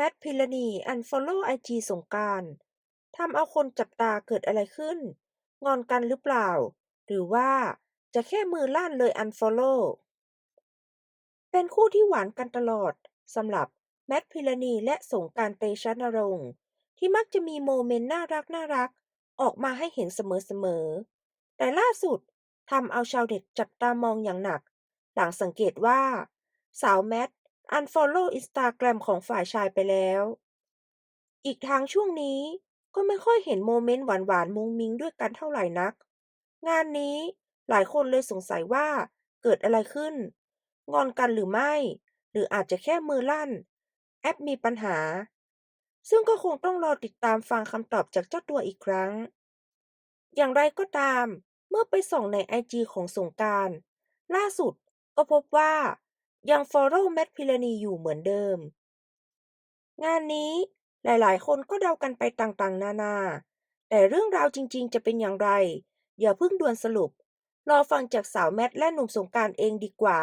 แมทพิรณีอันฟอลโล่ไอจีสงกานต์ทำเอาคนจับตาเกิดอะไรขึ้น งอนกันหรือเปล่า หรือว่าจะแค่มือลั่นเลยอันฟอลโล่เป็นคู่ที่หวานกันตลอดสำหรับแมทพิรณีและสงกานต์เตชะนรงค์ที่มักจะมีโมเมนต์น่ารักน่ารักออกมาให้เห็นเสมอๆ แต่ล่าสุดทำเอาชาวเน็ตจับตามองอย่างหนัก หลังสังเกตว่า สาวแมท อันฟอลโล่อินสตาแกรมของฝ่ายชายไปแล้ว อีกทั้งช่วงนี้ก็ไม่ค่อยเห็นโมเมนต์หวานๆมุ้งมิ้งด้วยกันเท่าไหร่นัก งานนี้หลายคนเลยสงสัยว่าเกิดอะไรขึ้น งอนกันหรือไม่ หรืออาจจะแค่มือลั่น แอปมีปัญหา ซึ่งก็คงต้องรอติดตามฟังคำตอบจากเจ้าตัวอีกครั้ง อย่างไรก็ตาม เมื่อไปส่องในไอจีของสงกานต์ล่าสุดก็พบว่า ยังฟอลโล่แมทพิรณีอยู่เหมือนเดิม งานนี้หลายๆ คนก็เดากันไปต่างๆ นานา แต่เรื่องราวจริงๆ จะเป็นอย่างไร อย่าเพิ่งด่วนสรุป รอฟังจากสาวแมทและหนุ่มสงการเองดีกว่า